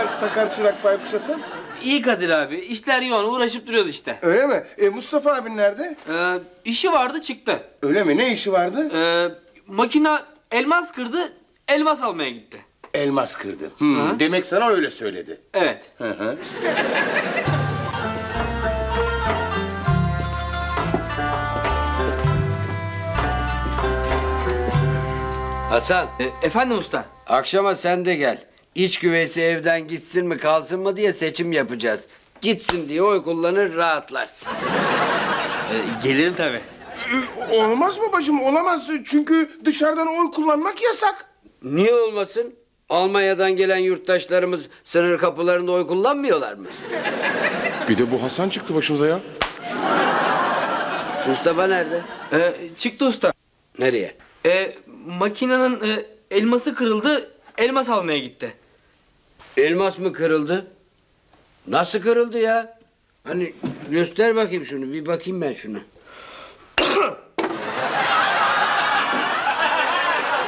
haber Sakar Çırak Baykuş Hasan? İyi Kadir abi. İşler yoğun. Uğraşıp duruyoruz işte. Öyle mi? E, Mustafa abin nerede? Ee, işi vardı çıktı. Öyle mi? Ne işi vardı? Ee, makina elmas kırdı. Elmas almaya gitti. Elmas kırdı. Hmm, Hı. Demek sana öyle söyledi. Evet. Hı hı. Hasan, Ee, efendim usta. akşama sen de gel. İç güveysi evden gitsin mi kalsın mı diye seçim yapacağız. Gitsin diye oy kullanır rahatlarsın. Ee, gelirim tabii. E, Olmaz babacığım olamaz. Çünkü dışarıdan oy kullanmak yasak. Niye olmasın? Almanya'dan gelen yurttaşlarımız sınır kapılarında oy kullanmıyorlar mı? Bir de bu Hasan çıktı başımıza ya. Mustafa nerede? Ee, çıktı usta. Nereye? Ee, makinenin e, elması kırıldı. Elmas almaya gitti. Elmas mı kırıldı? Nasıl kırıldı ya? Hani göster bakayım şunu, bir bakayım ben şuna.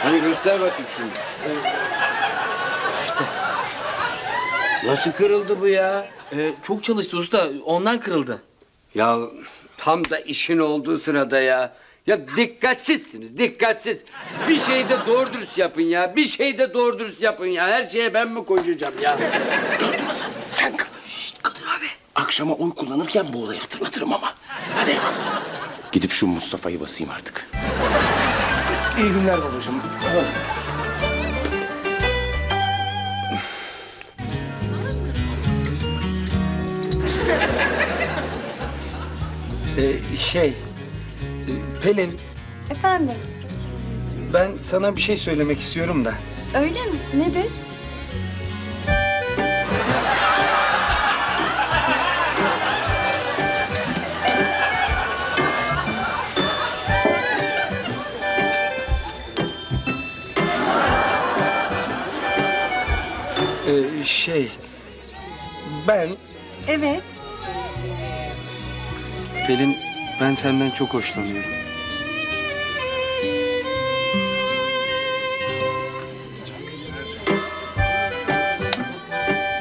hani göster bakayım şunu. İşte. Nasıl kırıldı bu ya? Ee, çok çalıştı usta. Ondan kırıldı. Ya tam da işin olduğu sırada ya. Ya dikkatsizsiniz, dikkatsiz. Bir şeyde doğru dürüst yapın ya. Bir şeyde doğru dürüst yapın ya. Her şeye ben mi koşacağım ya? Gördün Hasan. Sen kırdın. Şşt Kadir abi. Akşama oy kullanırken bu olayı hatırlatırım ama. Hadi. Gidip şu Mustafa'yı basayım artık. İyi günler babacığım. Tamam. Ee, şey. E, Pelin Efendim, ben sana bir şey söylemek istiyorum da. öyle mi? Nedir? Ee, şey. Ben Evet. Pelin ben senden çok hoşlanıyorum.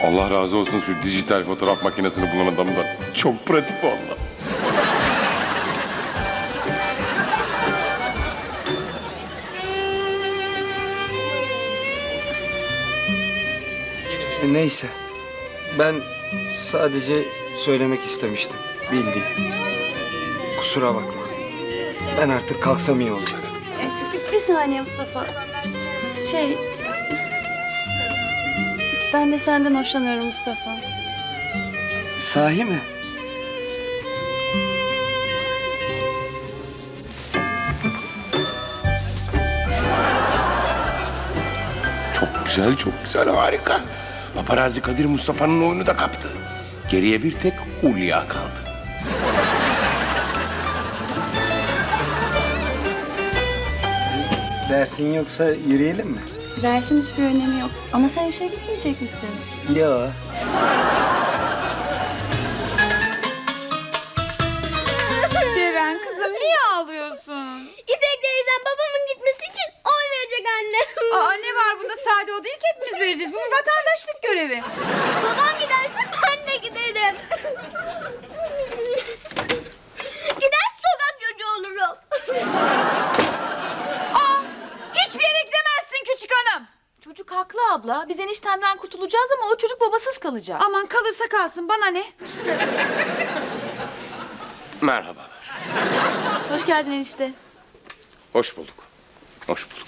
Allah razı olsun şu dijital fotoğraf makinesini bulan adamdan. Çok pratik valla. E, Neyse. Ben sadece söylemek istemiştim. Bildiğin. Kusura bakma. Ben artık kalksam iyi olacak. E, bir, bir saniye Mustafa. Şey... Ben de senden hoşlanıyorum Mustafa. Sahi mi? Çok güzel, çok güzel, harika. Paparazzi Kadir Mustafa'nın oyunu da kaptı. Geriye bir tek Hulya kaldı. Dersin yoksa yürüyelim mi? Dersin hiçbir önemi yok. Ama sen işe gitmeyecek misin? Yo. Ceren kızım niye ağlıyorsun? İpek teyzem babamın gitmesi için oy verecek anne. Aa ne var bunda sade o değil ki hepimiz vereceğiz. Bu bir vatandaşlık görevi. Babam giderse ben de giderim. Gider sokak çocuğu olurum. Aa hiçbir yere gidemezsin küçük hanım. Çocuk haklı abla. Biz eniştemden kurtulacağız ama o çocuk babasız kalacak. Aman kalırsa kalsın bana ne? Merhabalar. Hoş geldin enişte. Hoş bulduk. Hoş bulduk.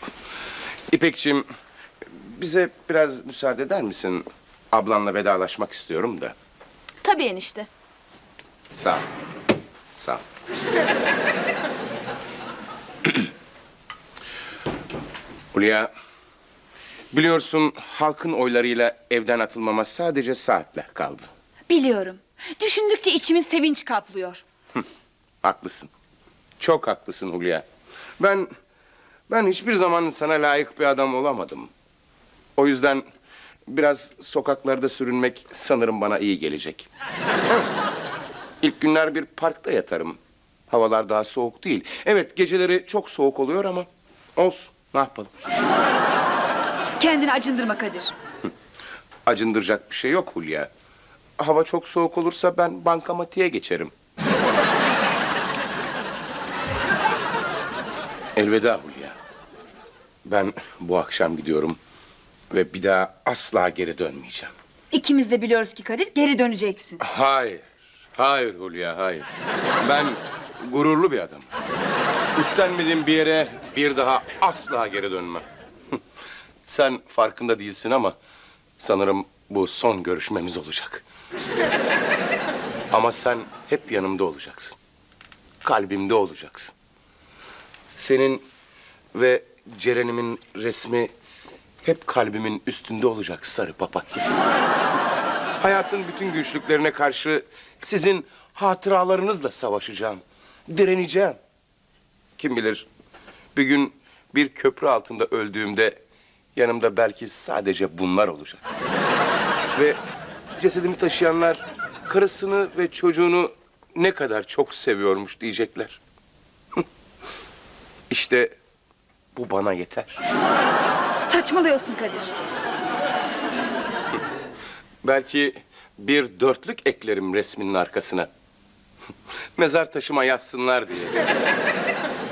İpekçim, bize biraz müsaade eder misin? Ablanla vedalaşmak istiyorum da. Tabii enişte. Sağ ol. Sağ ol. Hulya, biliyorsun halkın oylarıyla evden atılmama sadece saatler kaldı. Biliyorum. Düşündükçe içimi sevinç kaplıyor. Haklısın. Çok haklısın Hulya. Ben ben hiçbir zaman sana layık bir adam olamadım. O yüzden biraz sokaklarda sürünmek sanırım bana iyi gelecek. Evet. İlk günler bir parkta yatarım. Havalar daha soğuk değil. Evet geceleri çok soğuk oluyor ama olsun. Ne yapalım? Kendini acındırma Kadir. Acındıracak bir şey yok Hulya. Hava çok soğuk olursa ben bankamatiğe geçerim. Elveda Hulya. Ben bu akşam gidiyorum ve bir daha asla geri dönmeyeceğim. İkimiz de biliyoruz ki Kadir geri döneceksin. Hayır. Hayır Hulya, hayır. Ben gururlu bir adamım. İstenmediğim bir yere bir daha asla geri dönmem. Sen farkında değilsin ama sanırım bu son görüşmemiz olacak. Ama sen hep yanımda olacaksın. Kalbimde olacaksın. Senin ve Ceren'imin resmi hep kalbimin üstünde olacak sarı papatya. Hayatın bütün güçlüklerine karşı sizin hatıralarınızla savaşacağım. Direneceğim. Kim bilir bir gün bir köprü altında öldüğümde yanımda belki sadece bunlar olacak. Ve cesedimi taşıyanlar karısını ve çocuğunu ne kadar çok seviyormuş diyecekler. işte bu bana yeter. Saçmalıyorsun Kadir. Belki bir dörtlük eklerim resminin arkasına. Mezar taşıma yazsınlar diye.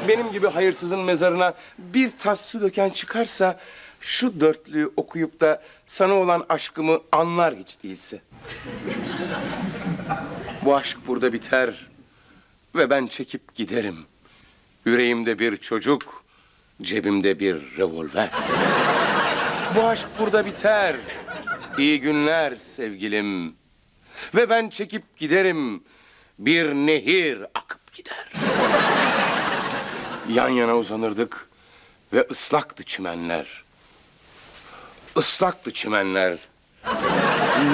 Benim gibi hayırsızın mezarına bir tas su döken çıkarsa... ...şu dörtlüğü okuyup da sana olan aşkımı anlar hiç değilse. Bu aşk burada biter ve ben çekip giderim. Yüreğimde bir çocuk, cebimde bir revolver. Bu aşk burada biter. İyi günler sevgilim. Ve ben çekip giderim. Bir nehir akıp gider. Yan yana uzanırdık ve ıslaktı çimenler. Islaktı çimenler.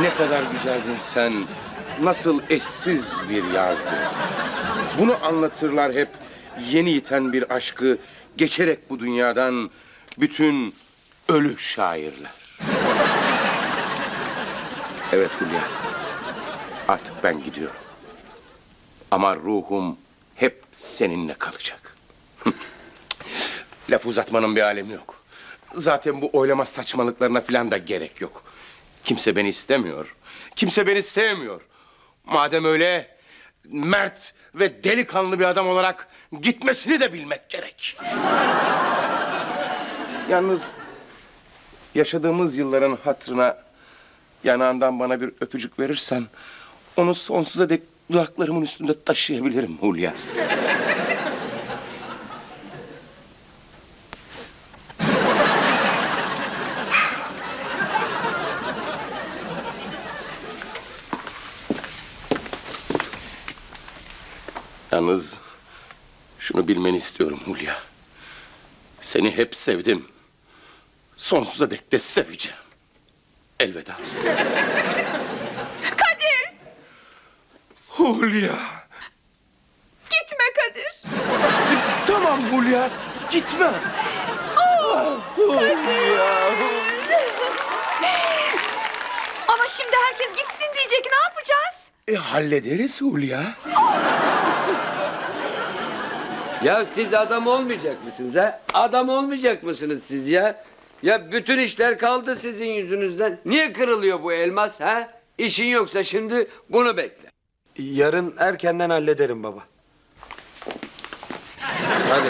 Ne kadar güzeldin sen. Nasıl eşsiz bir yazdı. Bunu anlatırlar hep yeni yiten bir aşkı geçerek bu dünyadan bütün ölü şairler. Evet Hülya. Artık ben gidiyorum. Ama ruhum hep seninle kalacak. Laf uzatmanın bir alemi yok. Zaten bu oylama saçmalıklarına falan da gerek yok. Kimse beni istemiyor. Kimse beni sevmiyor. Madem öyle mert ve delikanlı bir adam olarak gitmesini de bilmek gerek. Yalnız yaşadığımız yılların hatırına yanağından bana bir öpücük verirsen onu sonsuza dek dudaklarımın üstünde taşıyabilirim Hulya. Yalnız şunu bilmeni istiyorum Hulya. Seni hep sevdim. Sonsuza dek de seveceğim. Elveda. Kadir! Hulya. Gitme Kadir. Tamam Hulya. Gitme. Ama şimdi herkes gitsin diyecek ne yapacağız? E hallederiz Hulya. Ya siz adam olmayacak mısınız ha? Adam olmayacak mısınız siz ya? Ya bütün işler kaldı sizin yüzünüzden. Niye kırılıyor bu elmas ha? İşin yoksa şimdi bunu bekle. Yarın erkenden hallederim baba. Hadi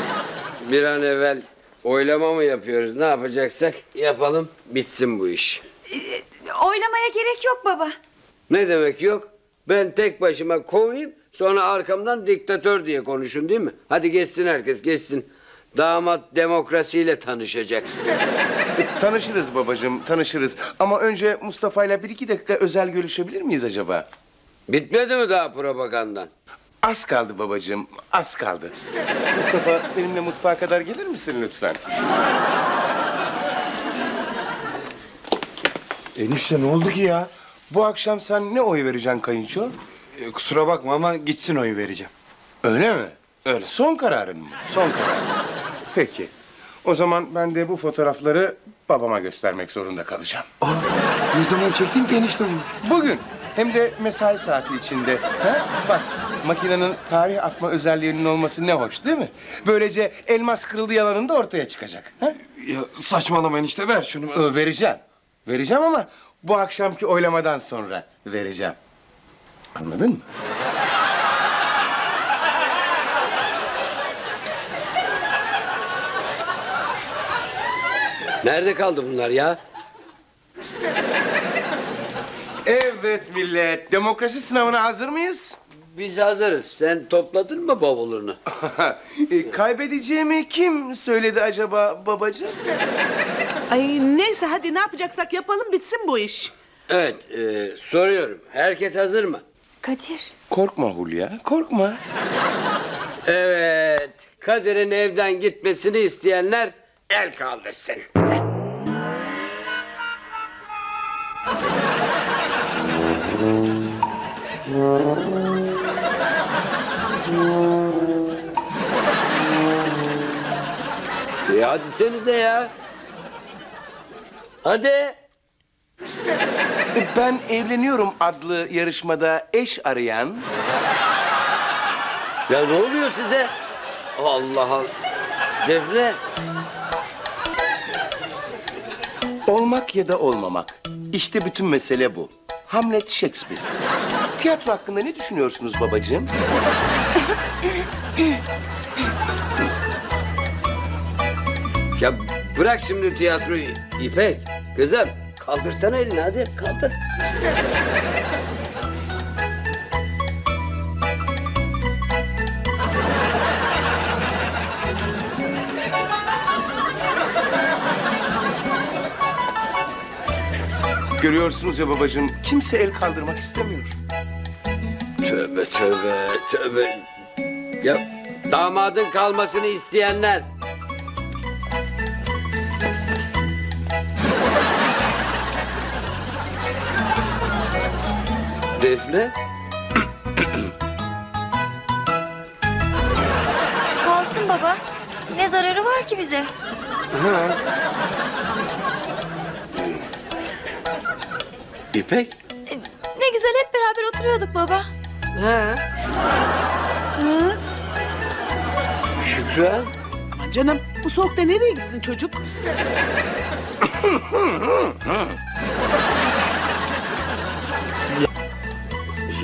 bir an evvel oylama mı yapıyoruz? Ne yapacaksak yapalım bitsin bu iş. Oylamaya gerek yok baba. Ne demek yok? Ben tek başıma kovayım sonra arkamdan diktatör diye konuşun değil mi? Hadi geçsin herkes geçsin. Damat demokrasiyle tanışacak. Tanışırız babacığım, tanışırız. Ama önce Mustafa ile bir iki dakika özel görüşebilir miyiz acaba? Bitmedi mi daha propagandan? Az kaldı babacığım, az kaldı. Mustafa benimle mutfağa kadar gelir misin lütfen? Enişte ne oldu ki ya? Bu akşam sen ne oy vereceksin kayınço? E, kusura bakma ama gitsin oyu vereceğim. Öyle mi? Öyle. Son kararın mı? Son karar. Peki. O zaman ben de bu fotoğrafları babama göstermek zorunda kalacağım. Ne zaman çektin ki enişte bunu? Bugün hem de mesai saati içinde. Ha? Bak makinenin tarih atma özelliğinin olması ne hoş değil mi? Böylece elmas kırıldı yalanın da ortaya çıkacak. Ha? Ya saçmalama enişte ver şunu. Ö, vereceğim. Vereceğim ama bu akşamki oylamadan sonra vereceğim. Anladın mı? Nerede kaldı bunlar ya? Evet millet, demokrasi sınavına hazır mıyız? Biz hazırız. Sen topladın mı bavulunu? E, Kaybedeceğimi kim söyledi acaba babacığım? Ay neyse hadi ne yapacaksak yapalım bitsin bu iş. Evet, e, soruyorum. Herkes hazır mı? Kadir. Korkma Hulya, korkma. Evet. Kadir'in evden gitmesini isteyenler el kaldırsın. E hadi senize ya. Hadi. E, Ben evleniyorum adlı yarışmada eş arayan... Ya ne oluyor size? Allah Allah. Defne. Olmak ya da olmamak. İşte bütün mesele bu. Hamlet Shakespeare. Tiyatro hakkında ne düşünüyorsunuz babacığım? Ya bırak şimdi tiyatroyu İpek. Kızım kaldırsana elini hadi kaldır. Görüyorsunuz ya babacığım, kimse el kaldırmak istemiyor. Tövbe tövbe tövbe. Ya damadın kalmasını isteyenler. Defne. Kalsın baba. Ne zararı var ki bize? İpek. E, Ne güzel hep beraber oturuyorduk baba. Şükran. Aman canım bu soğukta nereye gitsin çocuk?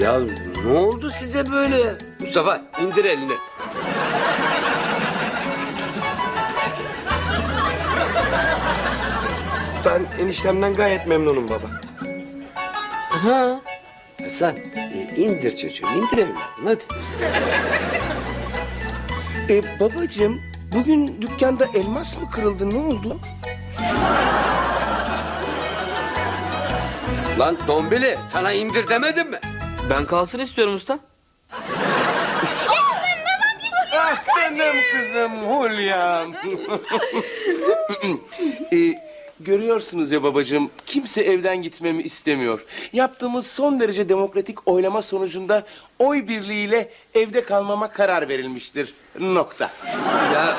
Ya ne oldu size böyle? Mustafa indir elini. Ben eniştemden gayet memnunum baba. Hasan e, indir çocuğum indir evladım hadi. E babacığım, bugün dükkanda elmas mı kırıldı, ne oldu? Lan Dombili sana indir demedim mi? Ben kalsın istiyorum usta. Ah canım kızım Hulya. e, görüyorsunuz ya babacığım, kimse evden gitmemi istemiyor. Yaptığımız son derece demokratik oylama sonucunda oy birliğiyle evde kalmama karar verilmiştir. Nokta. Ya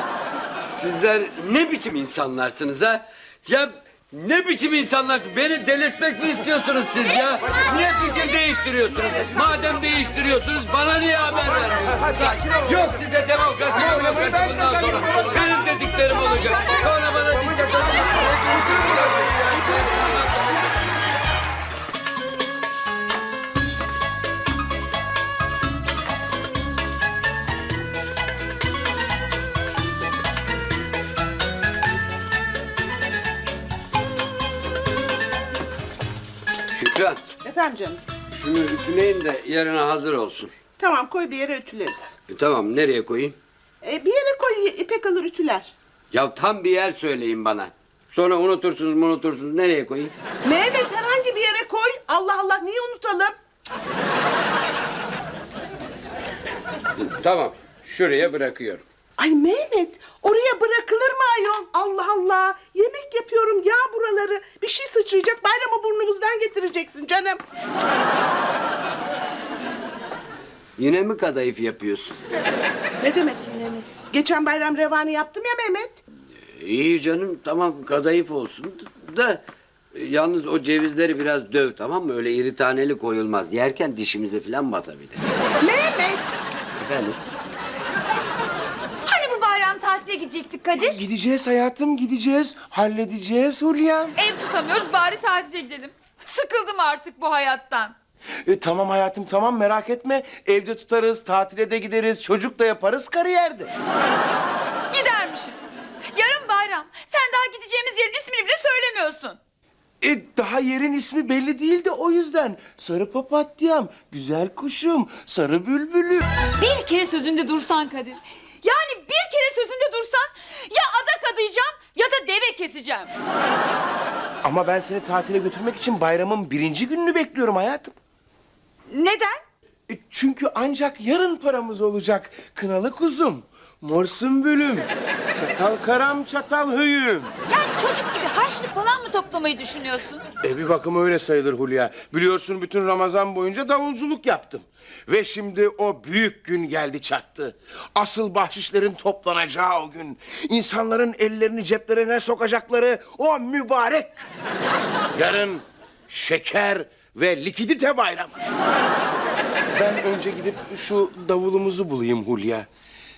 sizler ne biçim insanlarsınız ha? Ya ne biçim insanlarsınız? Beni delirtmek mi istiyorsunuz siz ya? Niye fikir değiştiriyorsunuz? Madem değiştiriyorsunuz bana niye haber vermiyorsunuz? Yok size demokrasi demokrasi bundan sonra. Benim dediklerim olacak. Sonra bana dikkat Şükran Efendim canım. şunu ütüleyin de yarına hazır olsun. Tamam koy bir yere ütüleriz. E, tamam nereye koyayım? E, bir yere koy ipek alır ütüler. Ya tam bir yer söyleyin bana. Sonra unutursunuz unutursunuz nereye koyayım? Mehmet herhangi bir yere koy. Allah Allah niye unutalım? Tamam şuraya bırakıyorum. Ay Mehmet oraya bırakılır mı ayol? Allah Allah. Yemek yapıyorum ya buraları. Bir şey sıçrayacak bayramı burnumuzdan getireceksin canım. Yine mi kadayıf yapıyorsun? Ne demek yine mi? Geçen bayram revani yaptım ya Mehmet. İyi canım tamam kadayıf olsun da yalnız o cevizleri biraz döv tamam mı? Öyle iri taneli koyulmaz. Yerken dişimize falan batabilir. Mehmet. Efendim? Tatile gidecektik Kadir? Gideceğiz hayatım, gideceğiz. Halledeceğiz Hulya. Ev tutamıyoruz bari tatile gidelim. Sıkıldım artık bu hayattan. E, tamam hayatım tamam merak etme. Evde tutarız, tatile de gideriz, çocuk da yaparız kariyerde. Gidermişiz. Yarın bayram. Sen daha gideceğimiz yerin ismini bile söylemiyorsun. E, daha yerin ismi belli değil de o yüzden. Sarı papatyam, güzel kuşum, sarı bülbülüm. Bir kere sözünde dursan Kadir. Yani bir kere sözünde dursan ya adak adayacağım ya da deve keseceğim. Ama ben seni tatile götürmek için bayramın birinci gününü bekliyorum hayatım. Neden? E, çünkü ancak yarın paramız olacak. Kınalı kuzum, mor sümbülüm, çatal karam çatal höyüm. Yani çocuk gibi harçlık falan mı toplamayı düşünüyorsun? E bir bakıma öyle sayılır Hulya. Biliyorsun bütün Ramazan boyunca davulculuk yaptım. Ve şimdi o büyük gün geldi çattı. Asıl bahşişlerin toplanacağı o gün. İnsanların ellerini ceplerine sokacakları o mübarek. Yarın şeker ve likidite bayramı. Ben önce gidip şu davulumuzu bulayım Hulya.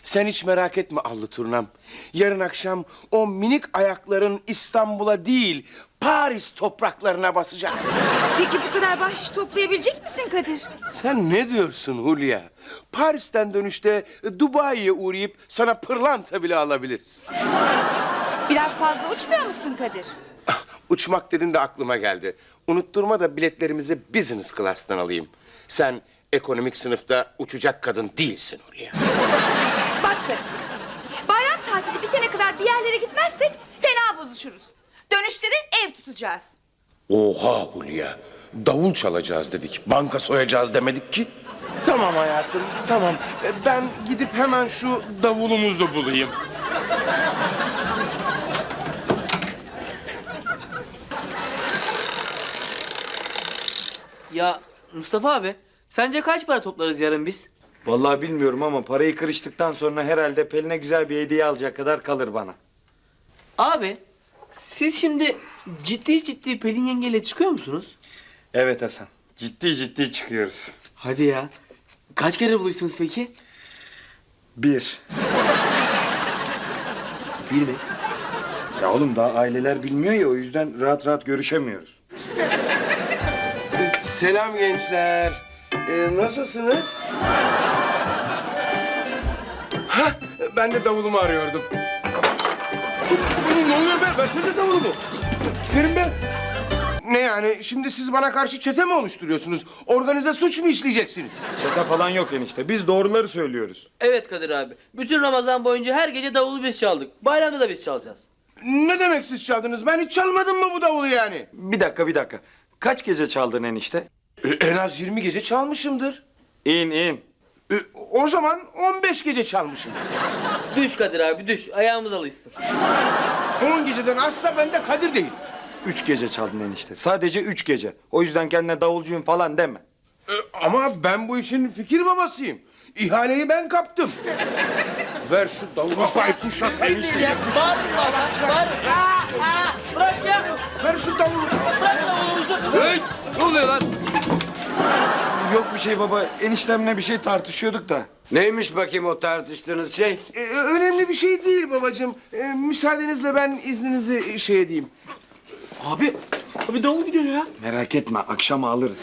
Sen hiç merak etme Allı Turnam. Yarın akşam o minik ayakların İstanbul'a değil Paris topraklarına basacak. Peki bu kadar bahşiş toplayabilecek misin Kadir? Sen ne diyorsun Hulya? Paris'ten dönüşte Dubai'ye uğrayıp sana pırlanta bile alabiliriz. Biraz fazla uçmuyor musun Kadir? Ah, Uçmak dedin de aklıma geldi. Unutturma da biletlerimizi business class'tan alayım. Sen ekonomik sınıfta uçacak kadın değilsin Hulya. Bak Kadir. Bayram tatili bitene kadar bir yerlere gitmezsek fena bozuşuruz. Dönüşte de ev tutacağız. Oha Hulya. Davul çalacağız dedik. Banka soyacağız demedik ki. Tamam hayatım, tamam. E, Ben gidip hemen şu davulumuzu bulayım. Ya Mustafa abi sence kaç para toplarız yarın biz? Vallahi bilmiyorum ama parayı kırıştıktan sonra herhalde Pelin'e güzel bir hediye alacak kadar kalır bana. Abi siz şimdi ciddi ciddi Pelin yengeyle çıkıyor musunuz? Evet Hasan. Ciddi ciddi çıkıyoruz. Hadi ya. Kaç kere buluştunuz peki? Bir. Bir mi? Ya oğlum daha aileler bilmiyor ya o yüzden rahat rahat görüşemiyoruz. Selam gençler. Ee, nasılsınız? Ben de davulumu arıyordum. Ne oluyor be? Versene davulumu. Verin be. Ne yani? Şimdi siz bana karşı çete mi oluşturuyorsunuz? Organize suç mu işleyeceksiniz? Çete falan yok enişte. Biz doğruları söylüyoruz. Evet Kadir abi. Bütün Ramazan boyunca her gece davulu biz çaldık. Bayramda da biz çalacağız. Ne demek siz çaldınız? Ben hiç çalmadım mı bu davulu yani? Bir dakika bir dakika. Kaç gece çaldın enişte? E, en az 20 gece çalmışımdır. İn in. E, o zaman 15 gece çalmışım. Düş Kadir abi düş. Ayağımız alışsın. 10 geceden azsa ben de Kadir değil. Üç gece çaldın enişte. Sadece üç gece. O yüzden kendine davulcuyum falan deme. E, ama ben bu işin fikir babasıyım. İhaleyi ben kaptım. Ver şu davulu Baykuş şasayı. Bağırma lan. Bağırma. Bırak ya. Ver şu davulu. Bırak davulumuzu. Hey, ne oluyor lan? Yok bir şey baba. Eniştemle bir şey tartışıyorduk da. Neymiş bakayım o tartıştığınız şey? E, önemli bir şey değil babacığım. E, müsaadenizle ben izninizi şey edeyim. Abi. Abi davul gidiyor ya. Merak etme akşam alırız.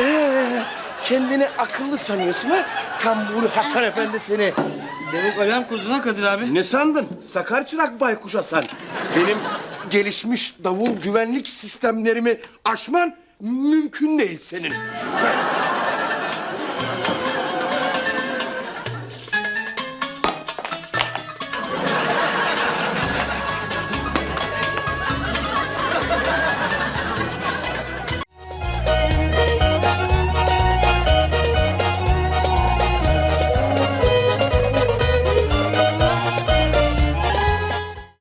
Ee, kendini akıllı sanıyorsun ha? Tambur Hasan Efendi seni. Demek alarm kurdun Kadir abi. Ne sandın? Sakar çırak baykuş Hasan. Benim gelişmiş davul güvenlik sistemlerimi aşman mümkün değil senin.